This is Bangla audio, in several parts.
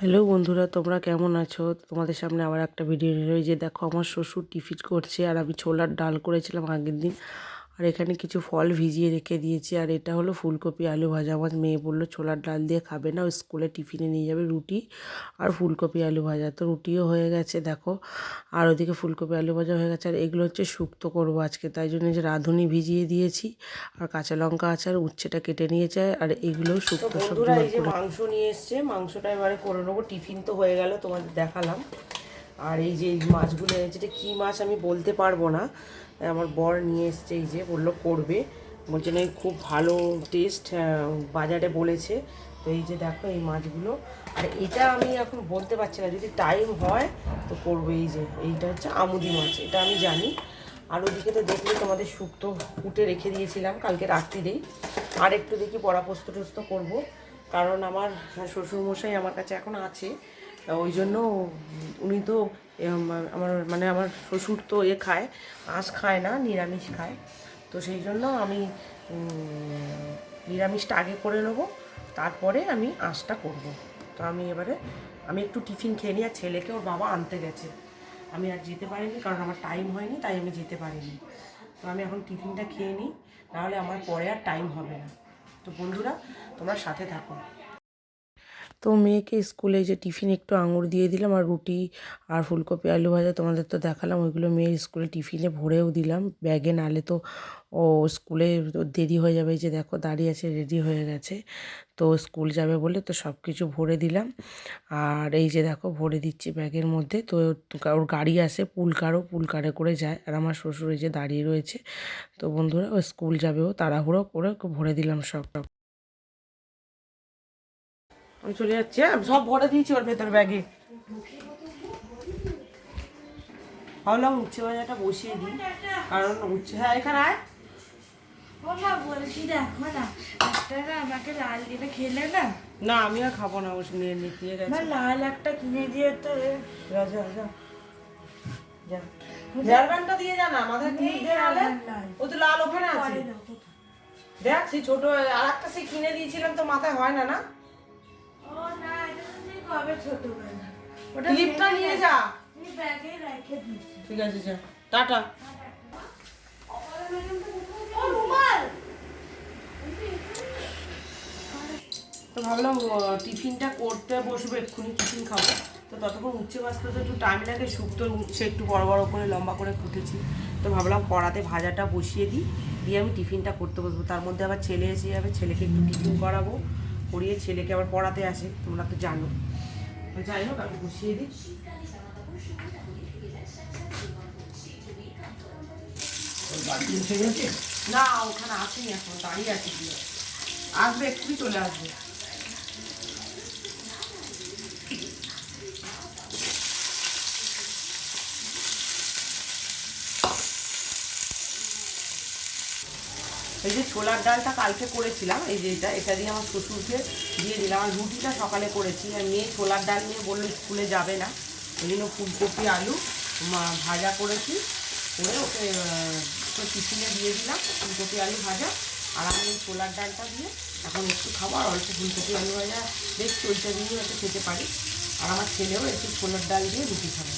হ্যালো বন্ধুরা, তোমরা কেমন আছো তোমাদের সামনে আবার একটা ভিডিও এলো। যে দেখো, আমার শ্বশুর টিফিন করছে আর আমি ছোলার ডাল করেছিলাম আগের দিন আর এখানে কিছু ফল ভিজিয়ে রেখে দিয়েছি। আর এটা হলো ফুলকপি আলু ভাজা আমার মেয়ে বলল ছোলার ডাল দিয়ে খাবে না ও স্কুলে টিফিনে নিয়ে যাবে রুটি আর ফুলকপি আলু ভাজা। তো রুটিও হয়ে গেছে দেখো। আর ওদিকে ফুলকপি আলু ভাজা হয়ে গেছে আর এগুলো হচ্ছে শুক্তো করব আজকে তাই জন্য যে রাঁধুনি ভিজিয়ে দিয়েছি আর কাঁচা লঙ্কা আছে আর উচ্ছেটা কেটে নিয়েছে আর এগুলোও শুক্তো সব মাংস নিয়ে এসছে মাংসটা এবারে করে নেব টিফিন তো হয়ে গেল তোমাদের দেখালাম। আর এই যে মাছগুলো এনেছে এটা কী মাছ আমি বলতে পারব না আমার বর নিয়ে এসছে, এই যে বলল করবে। বলছে না খুব ভালো টেস্ট বাজারে বলেছে। তো এই যে দেখো এই মাছগুলো। আর এটা আমি এখন বলতে পারছি না, যদি টাইম হয় তো করব এই যে। এইটা হচ্ছে আমুদি মাছ, এটা আমি জানি। আর ওদিকে তো দেখলে তোমাদের শুক্তো কুটে রেখে দিয়েছিলাম কালকে রাত্রিরেই। আর একটু দেখি পরাপস্ত টস্ত করব। কারণ আমার শ্বশুরমশাই আমার কাছে এখন আছে। ওই জন্য উনি তো আমার মানে আমার শ্বশুর তো এ খায় আঁশ খায় না, নিরামিষ খায়। তো সেই জন্য আমি নিরামিষটা আগে করে নেব, তারপরে আমি আঁশটা করব। তো আমি এবারে, আমি একটু টিফিন খেয়ে নিই, আর ছেলেকে ওর বাবা আনতে গেছে। আমি আর যেতে পারিনি, কারণ আমার টাইম হয়নি, তাই আমি যেতে পারিনি। তো আমি এখন টিফিনটা খেয়ে নিই, নাহলে আমার পরে আর টাইম হবে না। তো বন্ধুরা, তোমরা সাথে থাকো। তো মেয়েকে স্কুলে যে টিফিন একটু আঙুর দিয়ে দিলাম আর রুটি আর ফুলকপি, আলু ভাজা তোমাদের তো দেখালাম, ওইগুলো মেয়ের স্কুলে টিফিনে ভরেও দিলাম। ব্যাগে নালে তো ও স্কুলে দেরি হয়ে যাবে যে দেখো দাঁড়িয়ে আছে রেডি হয়ে গেছে। তো স্কুল যাবে বলে তো সব কিছু ভরে দিলাম। আর এই যে দেখো ভরে দিচ্ছি ব্যাগের মধ্যে, তো ওর গাড়ি আসে পুলকারও, পুলকারে করে যায়। আর আমার শ্বশুর এই যে দাঁড়িয়ে রয়েছে। তো বন্ধুরা, ও স্কুল যাবে ও তাড়াহুড়ো করে ভরে দিলাম সব। আমি চলে যাচ্ছি হ্যাঁ? সব ভরে দিয়েছি ওর ভেতর ব্যাগে। ভাবলাম উচ্ছে ভাজাটা বসিয়ে দিই কারণ উচ্ছে হ্যাঁ এখানে আয়। মা বলছি দেখো না একটা না আমাকে লাল দিবে খেলে না। না আমি আর খাব না ও নিয়ে নিয়ে নিয়ে গেছে। লাল একটা কিনে দিয়ে তো যা। যা দিয়ে যা না দিয়ে। ও তো লাল ওখানে আছে? দেখ সেই ছোট আর একটা সেই কিনে দিয়েছিলাম তো মাথায় হয় না না? তো ছোটবেলা। ওটা ক্লিপটা নিয়ে যা। আমি ব্যাগে রেখে দিচ্ছি ঠিক আছে যা। টাটা। ও রুমাল! তো ভাবলাম টিফিনটা করতে বসবো এক্ষুনি টিফিন খাব। তো ততক্ষণ উচ্ছে ভাজতে তো একটু টাইম লাগে শুক্তোর উচ্ছে একটু বড় বড় করে লম্বা করে কুটেছি তো ভাবলাম কড়াতে ভাজাটা বসিয়ে দিই। দিয়ে আমি টিফিনটা করতে বসবো। তার মধ্যে আবার ছেলে এসে যাবে ছেলেকে একটু টিফিন করাবো। করিয়ে ছেলেকে আবার পড়াতে আসে তোমরা তো জানো। যাই হোক আমি বসিয়ে দিই। না ওখানে আসেনি এখন দাঁড়িয়ে আছে আসবে এক্ষুনি চলে আসবে। এই যে ছোলার ডালটা কালকে করেছিলাম, এই যে এটা এটা দিয়ে আমার শ্বশুরকে দিয়ে দিলাম। আর রুটিটা সকালে করেছি, আর মেয়ে ছোলার ডাল নিয়ে বলল স্কুলে যাবে না। ওই জন্য ফুলকপি, আলু ভাজা করেছি। করে ওকে টিফিনে দিয়ে দিলাম, ফুলকপি, আলু ভাজা। আর আমি এই ছোলার ডালটা দিয়ে এখন একটু খাব, আর অল্প ফুলকপি, আলু ভাজা। দেখছি ওইটা দিয়ে একটু খেতে পারি। আর আমার ছেলেও একটু ছোলার ডাল দিয়ে রুটি খাবে।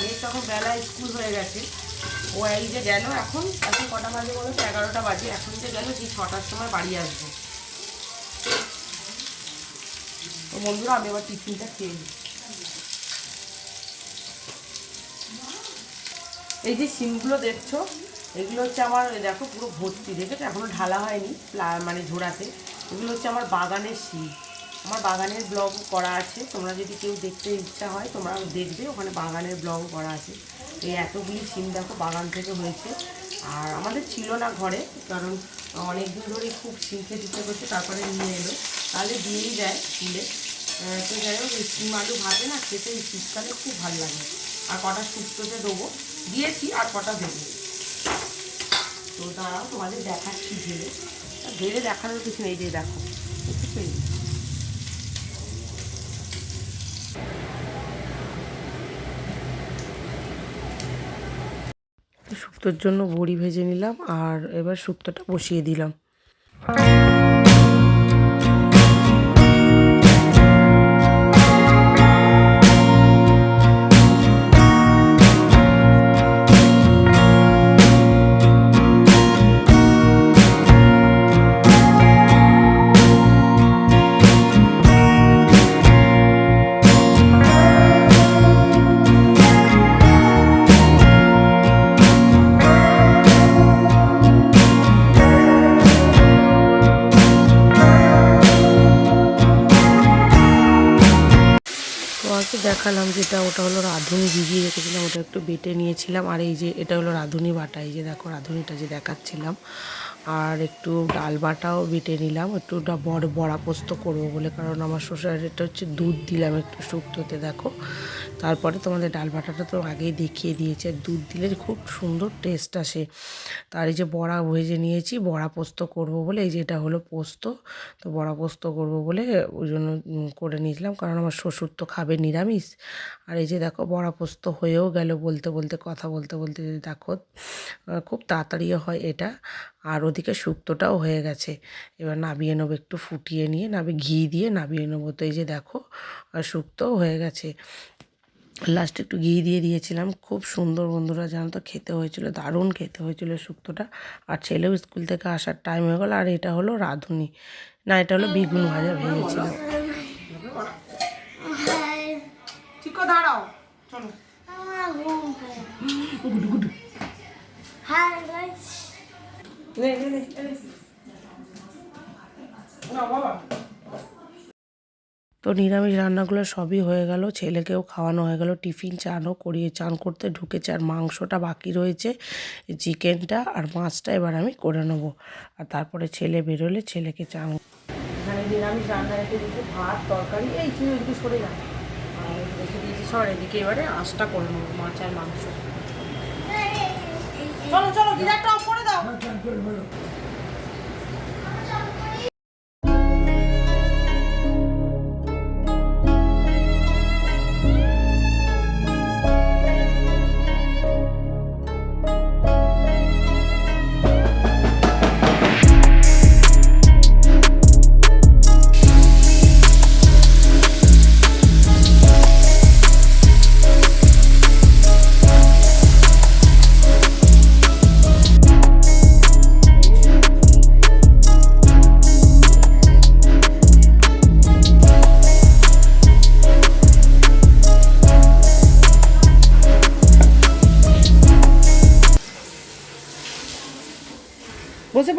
মেয়ের তখন বেলায় স্কুল হয়ে গেছে। ও এই যে গেল এখন এখন কটা বাজে বলো তো? এগারোটা বাজে। এখন যে গেল সেই ছটার সময় বাড়ি আসব। তো বন্ধুরা, আমি এবার টিফিনটা খেয়ে নিই। এই যে সিমগুলো দেখছ, এগুলো হচ্ছে আমার, দেখো পুরো ভর্তি, দেখেছ? এখনও ঢালা হয়নি মানে ঝোড়াতে। এগুলো হচ্ছে আমার বাগানের সিম। আমার বাগানের ব্লগ করা আছে। তোমরা যদি কেউ দেখতে ইচ্ছা হয় তোমরা দেখবে। ওখানে বাগানের ব্লগ করা আছে। এই এতগুলি সিম দেখো বাগান থেকে হয়েছে। আর আমাদের ছিল না ঘরে কারণ অনেক দিন ধরে খুব সিম ইচ্ছে করছে তারপরে নিয়ে এলো। তাহলে দিয়েই দেয় তুলে আহ, তো যাই হোক সিম আলু ভাতে না খেতে এই শীতকালে খুব ভালো লাগে। আর কটা শুক্তোতে দেবো। দিয়েছি আর কটা দেবো। তো দাঁড়াও তোমাদের দেখাচ্ছি ঢেলে। ঢেলে দেখানোর কিছু নেই যে দেখো। দেখেছ শুক্তোর জন্য বড়ি ভেজে নিলাম আর এবার শুক্তোটা বসিয়ে দিলাম। দেখালাম যেটা, ওটা হলো রাঁধুনি ভিজিয়ে রেখেছিলাম, ওটা একটু বেটে নিয়েছিলাম। আর এই যে, এটা হলো রাঁধুনি বাটা, এই যে দেখো রাঁধুনিটা যে দেখাচ্ছিলাম। আর একটু ডাল বাটাও বেটে নিলাম, একটু বড় বড়া পোস্ত করব বলে। কারণ আমার শ্বশুরের এটা হচ্ছে দুধ দিলাম একটু শুক্তোতে, দেখো। তারপরে তোমাদের ডাল বাটাটা তো আগেই দেখিয়ে দিয়েছে। আর দুধ দিলে খুব সুন্দর টেস্ট আসে। তার এই যে বড়া ভেজে নিয়েছি, বড়া পোস্ত করব বলে, এই যে এটা হলো পোস্ত, তো বড়া পোস্ত করব বলে ওই জন্য করে নিয়েছিলাম। কারণ আমার শ্বশুর তো খাবে নিরামিষ। আর এই যে দেখো, বড়া পোস্ত হয়েও গেল বলতে বলতে, কথা বলতে বলতে দেখো খুব তাড়াতাড়ি হয় এটা। আর ওদিকে শুক্তোটাও হয়ে গেছে। এবার নাবিয়ে নেব, একটু ফুটিয়ে নিয়ে নাবি ঘি দিয়ে নাবিয়ে নেব। তো এই যে দেখো শুক্তোও হয়ে গেছে। লাস্টে একটু ঘি দিয়ে দিয়েছিলাম। খুব সুন্দর বন্ধুরা জানো তো খেতে হয়েছিল দারুণ খেতে হয়েছিল শুক্তোটা। আর ছেলেও স্কুল থেকে আসার টাইম হয়ে গেল আর এটা হলো রাঁধুনি। না এটা হলো বেগুন ভাজা ভেজেছিলাম দাঁড়াও। চলো। আমার ঘুম পেয়ে হাই গাইস নে নে নে এই নে। না বাবা। তো নিরামিষ রান্নাগুলো সবই হয়ে গেল ছেলেকেও খাওয়ানো হয়ে গেল টিফিন চানও করিয়ে চান করতে ঢুকেছে আর মাংসটা বাকি রয়েছে চিকেনটা আর মাছটা এবার আমি করে নেব। আর তারপরে ছেলে বেরোলে ছেলেকে চান এখানে নিরামিষ রান্না রেখে দিয়েছি ভাত তরকারি এই তুই একটু সরে আর রেখে দিয়েছি সর এদিকে এবারে আঁশটা করে নেব মাছ আর মাংস। চলো চলো অফ করে দাও।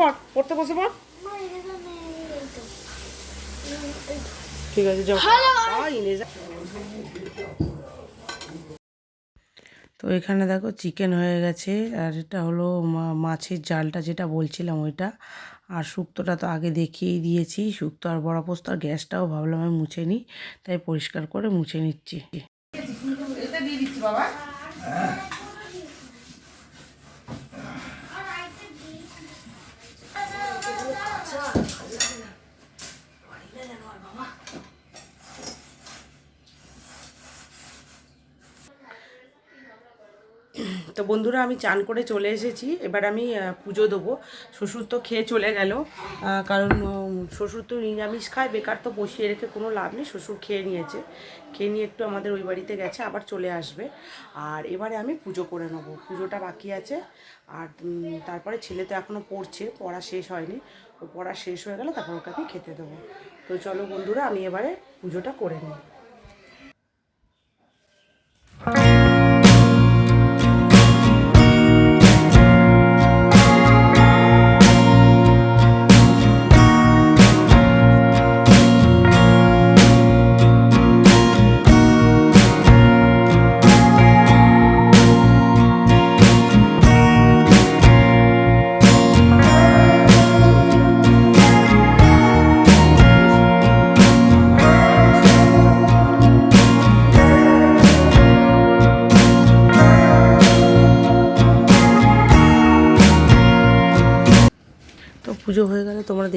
পড় পড়তে বসে পড় ঠিক আছে যাও। তো এখানে দেখো চিকেন হয়ে গেছে আর এটা হলো মা- মাছের জালটা যেটা বলছিলাম ওইটা। আর শুক্তোটা তো আগে দেখিয়েই দিয়েছি শুক্তো আর বড়া পোস্ত আর গ্যাসটাও ভাবলাম আমি মুছে নিই তাই পরিষ্কার করে মুছে নিচ্ছি। এটা দিয়ে দিচ্ছি বাবা। তো বন্ধুরা, আমি চান করে চলে এসেছি। এবার আমি পুজো দেবো। শ্বশুর তো খেয়ে চলে গেল। কারণ শ্বশুর তো নিরামিষ খায়, বেকার তো বসিয়ে রেখে কোনো লাভ নেই। শ্বশুর খেয়ে নিয়েছে। খেয়ে নিয়ে একটু আমাদের ওই বাড়িতে গেছে, আবার চলে আসবে। আর এবারে আমি পুজো করে নেব। পুজোটা বাকি আছে। আর তারপরে ছেলে তো এখনও পড়ছে, পড়া শেষ হয়নি। ও পড়া শেষ হয়ে গেলে তারপর ওকে আমি খেতে দেবো। তো চলো বন্ধুরা, আমি এবারে পুজোটা করে নিই।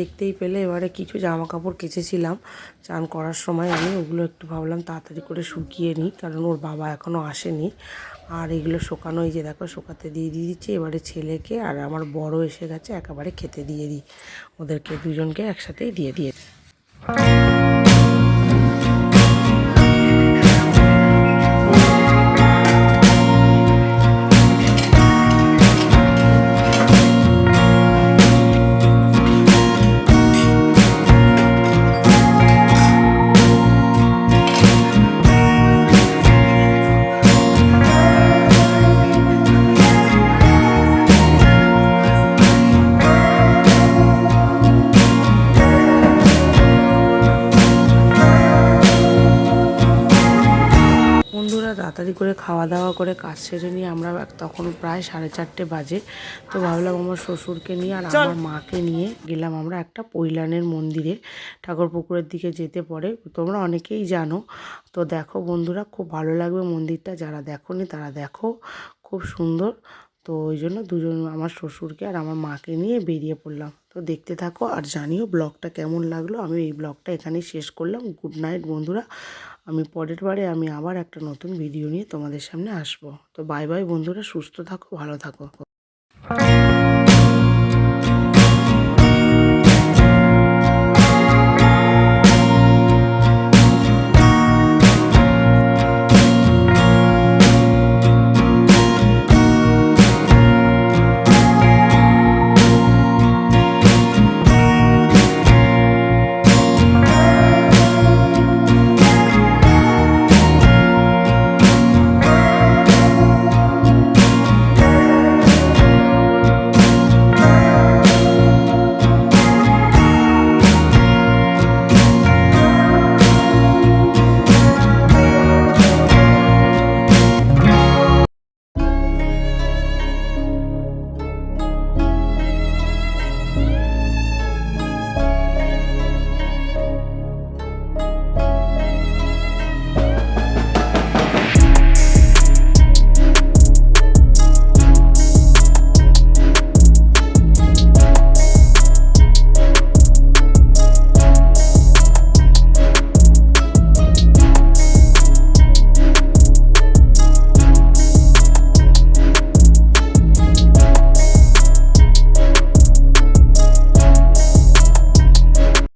দেখতেই পেলে এবারে কিছু জামা কাপড় কেচেছিলাম। চান করার সময় আমি ওগুলো একটু ভাবলাম তাড়াতাড়ি করে শুকিয়ে নিই, কারণ ওর বাবা এখনও আসেনি। আর এগুলো শুকানো, এই যে দেখো, শোকাতে দিয়ে দিয়ে দিচ্ছি। এবারে ছেলেকে আর আমার বড় এসে গেছে, একেবারে খেতে দিয়ে দিই। ওদেরকে দুজনকে একসাথেই দিয়ে দিয়ে তাড়াতাড়ি করে খাওয়া দাওয়া করে কাজ সেরে নিয়ে আমরা তখন প্রায় সাড়ে চারটে বাজে। তো ভাবলাম আমার শ্বশুরকে নিয়ে আর আমার মাকে নিয়ে গেলাম আমরা একটা পৈলানের মন্দিরে। ঠাকুর পুকুরের দিকে যেতে পড়ে তোমরা অনেকেই জানো। তো দেখো বন্ধুরা খুব ভালো লাগবে মন্দিরটা। যারা দেখোনি তারা দেখো খুব সুন্দর। তো ওই জন্য দুজন আমার শ্বশুরকে আর আমার মাকে নিয়ে বেরিয়ে পড়লাম। তো দেখতে থাকো আর জানিও ব্লগটা কেমন লাগল। আমি এই ব্লগটা এখানেই শেষ করলাম। গুড নাইট বন্ধুরা। আমি পরের বারে আমি আবার একটা নতুন ভিডিও নিয়ে তোমাদের সামনে আসব। তো বাই বাই বন্ধুরা, সুস্থ থাকো, ভালো থাকো।